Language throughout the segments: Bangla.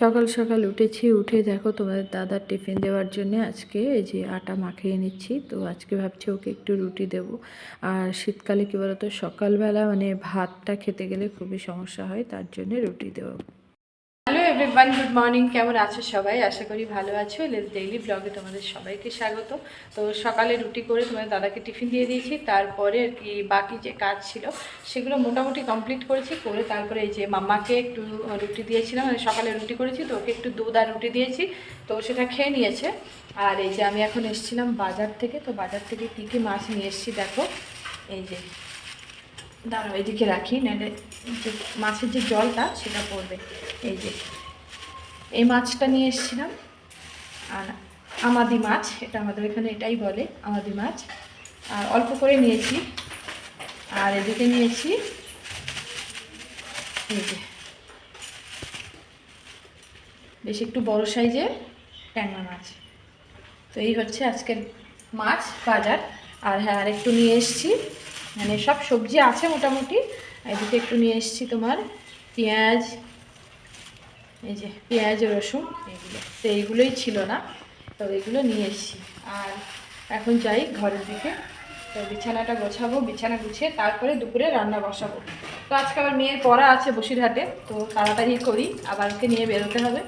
সকাল সকাল উঠেছি, উঠে দেখো তোমাদের দাদার টিফিন দেওয়ার জন্য আজকে এই যে আটা মাখিয়ে নিচ্ছি। তো আজকে ভাবছি ওকে একটু রুটি দেব। আর শীতকালে কী বলতো, সকালবেলা মানে ভাতটা খেতে গেলে খুবই সমস্যা হয়, তার জন্য রুটি দেবো। এভরিওয়ান গুড মর্নিং কেমন আছো সবাই? আশা করি ভালো আছো। লেস ডেইলি ব্লগে তোমাদের সবাইকে স্বাগত। তো সকালে রুটি করে তোমাদের দাদাকে টিফিন দিয়ে দিয়েছি। তারপরে আর কি বাকি যে কাজ ছিল, সেগুলো মোটামুটি কমপ্লিট করেছি। করে তারপরে এই যে মাম্মাকে একটু রুটি দিয়েছিলাম। মানে সকালে রুটি করেছি, তো ওকে একটু দুধ আর রুটি দিয়েছি। তো সেটা খেয়ে নিয়েছে। আর এই যে আমি এখন এসেছিলাম বাজার থেকে। তো বাজার থেকে কী কী মাছ নিয়ে এসেছি দেখো। এই যে, দাঁড়াও, এদিকে রাখি, নাহলে যে মাছের যে জলটা, সেটা পড়বে। এই যে এই মাছটা নিয়ে এসেছিলাম। আর আমাদি মাছ, এটা আমাদের এখানে এটাই বলে, আমাদি মাছ। আর অল্প করে নিয়েছি। আর এদিকে নিয়েছি, এই যে। বেশ একটু বড় সাইজের ট্যাংরা মাছ। তো এই হচ্ছে আজকের মাছ বাজার। আর হ্যাঁ আর একটু নিয়ে এসেছি। মানে সব সবজি আছে মোটামুটি। এদিকে একটু নিয়ে এসেছি তোমার পেঁয়াজ এই যে পেঁয়াজ রসুন এগুলো। তো এইগুলোই ছিল না তো এগুলো নিয়ে এসছি। আর এখন যাই ঘরের দিকে তো বিছানাটা গোছাবো বিছানা গুছিয়ে তারপরে দুপুরে রান্না বসাবো। তো আজকে আবার মেয়ের পড়া আছে বসিরহাটে তো তাড়াতাড়ি করি আবারকে নিয়ে বেরোতে হবে।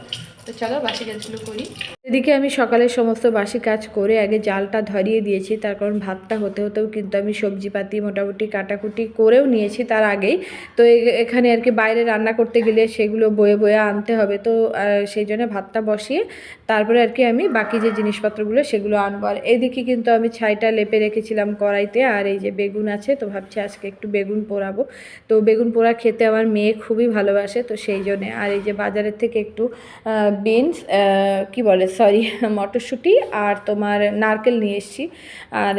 তো চলো বাসি কাজগুলো করি। এদিকে আমি সকালের সমস্ত বাসি কাজ করে আগে জালটা ধরিয়ে দিয়েছি, তার কারণ ভাতটা হতে হতেও কিন্তু আমি সবজিপাতি মোটামুটি কাটাকুটি করেও নিয়েছি তার আগেই। তো এখানে আর কি বাইরে রান্না করতে গেলে সেগুলো বয়ে বয়ে আনতে হবে, তো সেই জন্য ভাতটা বসিয়ে তারপরে আর কি আমি বাকি যে জিনিসপত্রগুলো সেগুলো আনব। আর এদিকে কিন্তু আমি ছাইটা লেপে রেখেছিলাম কড়াইতে, আর এই যে বেগুন আছে, তো ভাবছি আজকে একটু বেগুন পোড়াবো। তো বেগুন পোড়া খেতে আমার মেয়ে খুবই ভালোবাসে, তো সেই জন্যে। আর এই যে বাজারের থেকে একটু বিনস কি বলে সরি মটরশুঁটি আর তোমার নারকেল নিয়ে এসেছি। আর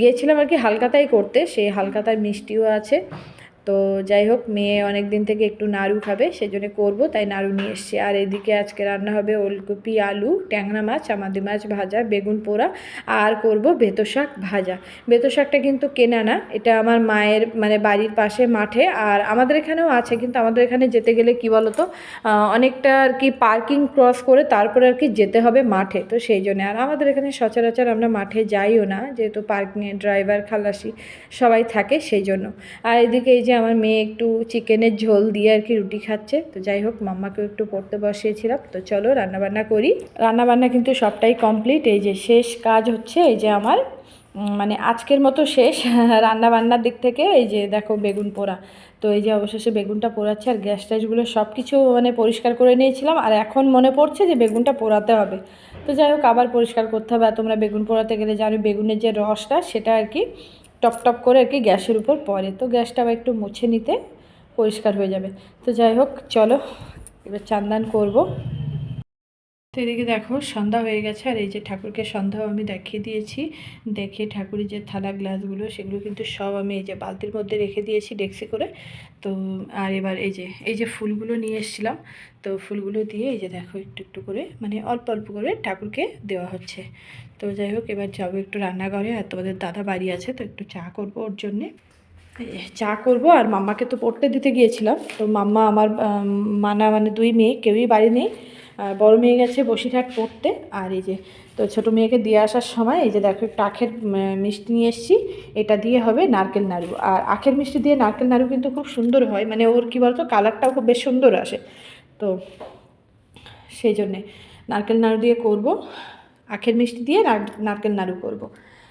গিয়েছিলাম আর কি হালকাতাই করতে, সেই হালকাতায় মিষ্টিও আছে। তো যাই হোক, মেয়ে অনেক দিন থেকে একটু নাড়ু খাবে সেই সেজন্য করব, তাই নাড়ু নিয়ে এসেছি। আর এদিকে আজকে রান্না হবে ওলকপি, আলু, ট্যাংরা মাছ আমাদি মাছ ভাজা, বেগুন পোড়া, আর করব বেতো শাক ভাজা। বেতো শাকটা কিন্তু কেনা না, এটা আমার মায়ের মানে বাড়ির পাশে মাঠে, আর আমাদের এখানেও আছে, কিন্তু আমাদের এখানে যেতে গেলে কি বলতো অনেকটা আর কি পার্কিং ক্রস করে তারপরে আর কি যেতে হবে মাঠে, তো সেই জন্য। আর আমাদের এখানে সচরাচর আমরা মাঠে যাইও না, যেহেতু পার্কিংয়ে ড্রাইভার, খালাসি সবাই থাকে সেই জন্য। আর এদিকে এই যে আমার মেয়ে একটু চিকেনের ঝোল দিয়ে আর কি রুটি খাচ্ছে। তো যাই হোক, মাম্মাকেও একটু পড়তে বসিয়েছিলাম। তো চলো রান্নাবান্না করি। রান্নাবান্না কিন্তু সবটাই কমপ্লিট এই যে শেষ কাজ হচ্ছে, এই যে আমার মানে আজকের মতো শেষ রান্না বান্নার দিক থেকে। এই যে দেখো বেগুন পোড়া। তো এই যে অবশেষে বেগুনটা পোড়াচ্ছে আর গ্যাস ট্যাসগুলো সব কিছু মানে পরিষ্কার করে নিয়েছিলাম। আর এখন মনে পড়ছে যে বেগুনটা পোড়াতে হবে। তো যাই হোক, আবার পরিষ্কার করতে হবে। আর তোমরা বেগুন পোড়াতে গেলে জানো বেগুনের যে রসটা, সেটা আর কি টপ টপ করে আর কি গ্যাসের উপর পড়ে তো গ্যাসটা আবার একটু মুছে নিতে পরিষ্কার হয়ে যাবে। তো যাই হোক, চলো এবার চান্দান করব। তো এদিকে দেখো, সন্ধ্যা হয়ে গেছে আর এই যে ঠাকুরকে সন্ধ্যাও আমি দেখিয়ে দিয়েছি। দেখে ঠাকুরের যে থালা গ্লাসগুলো, সেগুলো কিন্তু সব আমি এই যে বালতির মধ্যে রেখে দিয়েছি ডেক্সি করে। তো আর এবার এই যে এই যে ফুলগুলো নিয়ে এসেছিলাম, তো ফুলগুলো দিয়ে এই যে দেখো একটু একটু করে মানে অল্প অল্প করে ঠাকুরকে দেওয়া হচ্ছে। তো যাই হোক, এবার যাব একটু রান্নাঘরে। আর তোমাদের দাদা বাড়ি আছে, তো একটু চা করব ওর জন্যে। চা করব। আর মাম্মাকে তো পড়তে দিতে গিয়েছিলাম। তো মাম্মা আমার মানা মানে দুই মেয়ে, কেউই বাড়ি নেই। বড় মেয়ে গেছে বসিরহাট পড়তে। আর এই যে, তো ছোটো মেয়েকে দিয়ে আসার সময় এই যে দেখো, একটু আখের মিষ্টি নিয়ে এসেছি। এটা দিয়ে হবে নারকেল নাড়ু। আর আখের মিষ্টি দিয়ে নারকেল নাড়ু কিন্তু খুব সুন্দর হয়। মানে ওর কী বলতো, কালারটাও খুব বেশ সুন্দর আসে। তো সেই জন্যে নারকেল নাড়ু দিয়ে করব। আখের মিষ্টি দিয়ে নার- নারকেল নাড়ু করব।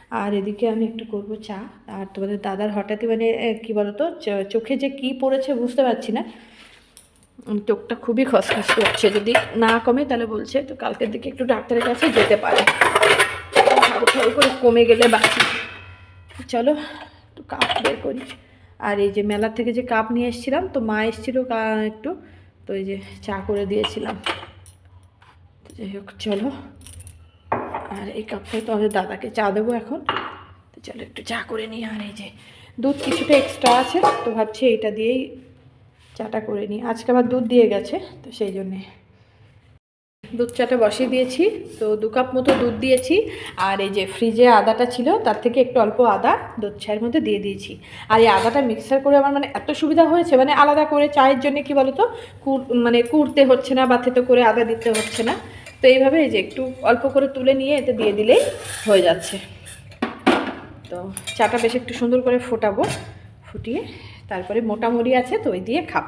আর এদিকে আমি একটু করব চা। আর তোমাদের দাদার হঠাৎই মানে কি বলতো চোখে যে কি পড়েছে বুঝতে পারছি না। চোখটা খুবই খসখস করছে। যদি না কমে তাহলে বলছে, তো কালকের দিকে একটু ডাক্তারের কাছে যেতে পারে। করে কমে গেলে বাকি। চলো, একটু কাপ বের করি। আর এই যে মেলা থেকে যে কাপ নিয়ে এসেছিলাম, তো মা এসেছিল একটু। তো এই যে চা করে দিয়েছিলাম। যাই হোক, চলো। আর এই কাপটাই তো আমাদের দাদাকে চা দেবো এখন। তো চলো একটু চা করে নিই, আর এই যে দুধ কিছুটা এক্সট্রা আছে, তো ভাবছি এইটা দিয়েই চাটা করে নিই। আজকে আবার দুধ দিয়ে গেছে, তো সেই জন্যে। দুধ চাটা বসিয়ে দিয়েছি, তো দু কাপ মতো দুধ দিয়েছি, আর এই যে ফ্রিজে আদাটা ছিল, তার থেকে একটু অল্প আদা দুধ চায়ের মধ্যে দিয়ে দিয়েছি। আর এই আদাটা মিক্সার করে আমার মানে এত সুবিধা হয়েছে মানে আলাদা করে চায়ের জন্য কি বলতো মানে কুড়তে হচ্ছে না বা থেতো করে আদা দিতে হচ্ছে না। তো এইভাবে এই যে একটু অল্প করে তুলে নিয়ে এতে দিয়ে দিলেই হয়ে যাচ্ছে। তো চাটা বেশ একটু সুন্দর করে ফোটাবো, ফুটিয়ে তারপরে মোটা মুড়ি আছে তো ওই দিয়ে খাব।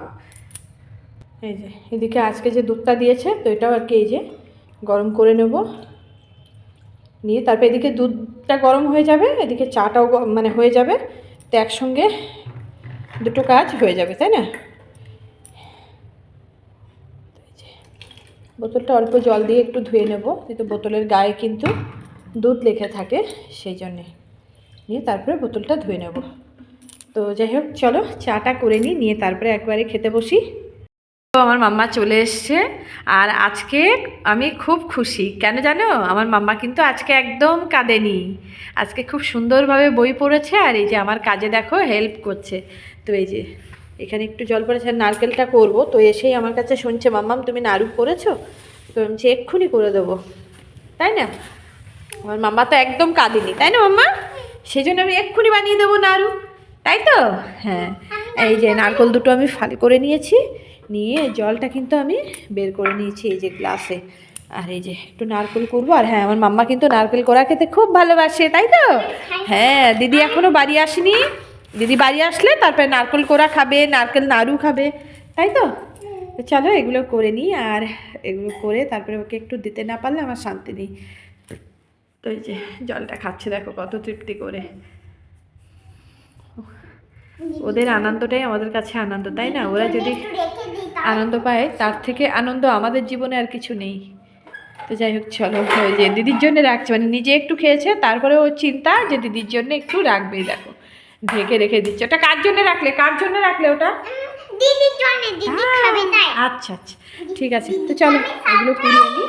এই যে, এদিকে আজকে যে দুধটা দিয়েছে তো এটাও আর কি এই যে গরম করে নেব। নিয়ে তারপর এদিকে দুধটা গরম হয়ে যাবে, এদিকে চাটাও মানে হয়ে যাবে। তো একসঙ্গে দুটো কাজ হয়ে যাবে, তাই না এই যে, বোতলটা অল্প জল দিয়ে একটু ধুয়ে নেব, যেহেতু বোতলের গায়ে কিন্তু দুধ লেখা থাকে, সেই জন্যে। নিয়ে তারপরে বোতলটা ধুয়ে নেব। তো যাই হোক, চলো চাটা করে নিই, নিয়ে তারপরে একবারে খেতে বসি। তো আমার মাম্মা চলে এসছে, আর আজকে আমি খুব খুশি। কেন জানো? আমার মাম্মা কিন্তু আজকে একদম কাঁদেনি। আজকে খুব সুন্দরভাবে বই পড়েছে, আর এই যে আমার কাজে দেখো হেল্প করছে। তো এই যে এখানে একটু জল পড়েছে নারকেলটা করব। তো এসেই আমার কাছে শুনছে, মাম্মাম, তুমি নাড়ু করেছ? তো আমি এক্ষুনি করে দেবো। তাই না? আমার মাম্মা তো একদম কাঁদেনি, তাই না মাম্মা? সেই জন্য আমি এক্ষুনি বানিয়ে দেবো নাড়ু, তাই তো? হ্যাঁ এই যে নারকল দুটো আমি ফালি করে নিয়েছি, নিয়ে জলটা কিন্তু আমি বের করে নিয়েছি এই যে গ্লাসে। আর এই যে একটু নারকেল করব, আর হ্যাঁ আমার মাম্মা কিন্তু নারকেল করা খেতে খুব ভালোবাসে, তাই তো? হ্যাঁ দিদি এখনও বাড়ি আসেনি। দিদি বাড়ি আসলে তারপরে নারকেল কোড়া খাবে নারকেল নাড়ু খাবে তাই তো? চলো এগুলো করে নিই আর এগুলো করে তারপরে ওকে একটু দিতে না পারলে আমার শান্তি নেই। তো এই যে জলটা খাচ্ছে দেখো কত তৃপ্তি করে। ওদের আনন্দটাই আমাদের কাছে আনন্দ তাই না? ওরা যদি আনন্দ পায় তার থেকে আনন্দ আমাদের জীবনে আর কিছু নেই। তো যাই হোক চলো ওই যে দিদির জন্য রাখছে মানে নিজে একটু খেয়েছে তারপরে ও চিন্তা যে দিদির জন্য একটু রাখবেই দেখো। ঢেকে রেখে দিচ্ছি। ওটা কার জন্য রাখলে? কার জন্য রাখলে ওটা? দিদির জন্য দিদি খাবে তাই। আচ্ছা আচ্ছা। ঠিক আছে তো চলো এগুলো পুরিয়ে নিই।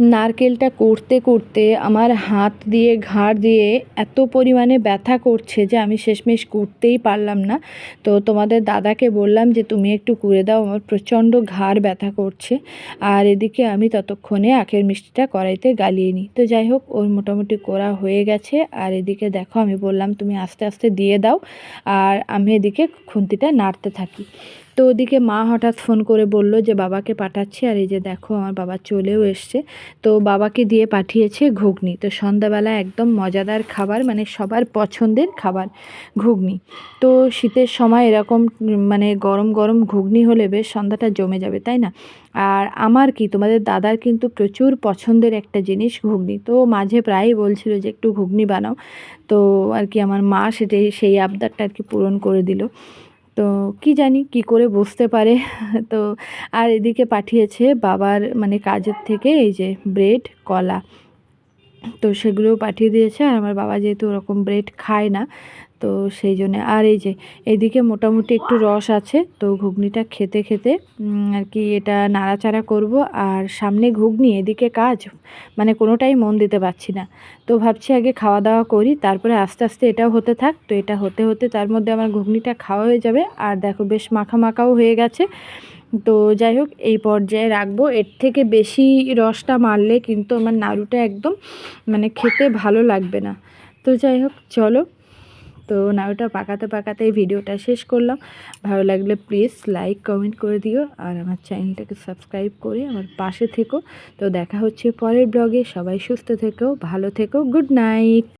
নারকেলটা করতে করতে আমার হাত দিয়ে, ঘাড় দিয়ে এত পরিমাণে ব্যথা করছে যে আমি শেষমেশ করতেই পারলাম না। তো তোমাদের দাদাকে বললাম যে, তুমি একটু করে দাও, আমার প্রচণ্ড ঘাড় ব্যথা করছে। আর এদিকে আমি ততক্ষণে আখের মিষ্টিটা কড়াইতে গালিয়ে নিই। তো যাই হোক, ওর মোটামুটি করা হয়ে গেছে। আর এদিকে দেখো, আমি বললাম, তুমি আস্তে আস্তে দিয়ে দাও। আর আমি এদিকে খুন্তিটা নাড়তে থাকি। তো ওদিকে মা হঠাৎ ফোন করে বলল যে, বাবাকে পাঠাচ্ছি। আর এই যে দেখো, আমার বাবা চলেও এসছে। তো বাবাকে দিয়ে পাঠিয়েছে ঘুগনি। তো সন্ধ্যাবেলা একদম মজাদার খাবার মানে সবার পছন্দের খাবার, ঘুগনি। তো শীতের সময় এরকম মানে গরম গরম ঘুগনি হলে বেশ সন্ধ্যাটা জমে যাবে, তাই না? আর আমার কি, তোমাদের দাদার কিন্তু প্রচুর পছন্দের একটা জিনিস ঘুগনি। তো মাঝে প্রায়ই বলছিল যে, একটু ঘুগনি বানাও। তো আর কি আমার মা সেটাই, সেই আবদারটা আর কি পূরণ করে দিল। তো কি জানি কি করে বসতে পারে। তো আর এদিকে পাঠিয়েছে বাবার মানে কাজের থেকে এই যে ব্রেড, কলা। তো সেগুলো পাঠিয়ে দিয়েছে। আর আমার বাবা যেহেতু ওরকম ব্রেড খায় না তো সেই জন্যে আর এই যে, এদিকে মোটামুটি একটু রস আছে, তো ঘুগনিটা খেতে খেতে আর কি এটা নাড়াচাড়া করব। আর সামনে ঘুগনি, এদিকে কাজ মানে কোনোটাই মন দিতে পারছি না। তো ভাবছি আগে খাওয়া দাওয়া করি, তারপরে আস্তে আস্তে এটাও হতে থাক। তো এটা হতে হতে তার মধ্যে আমার ঘুগনিটা খাওয়া হয়ে যাবে। আর দেখো বেশ মাখা মাখাও হয়ে গেছে। তো যাই হোক, এই পর্যায়ে রাখব। এর থেকে বেশি রসটা মারলে কিন্তু আমার নাড়ুটা একদম মানে খেতে ভালো লাগবে না। তো যাই হোক, চলো। তো নাড়ুটা পাকাতে পাকাতে এই ভিডিওটা শেষ করলাম। ভালো লাগলে প্লিজ লাইক কমেন্ট করে দিও আর আমার চ্যানেলটাকে সাবস্ক্রাইব করে আমার পাশে থেকো। তো দেখা হচ্ছে পরের ব্লগে। সবাই সুস্থ থেকো, ভালো থেকো গুড নাইট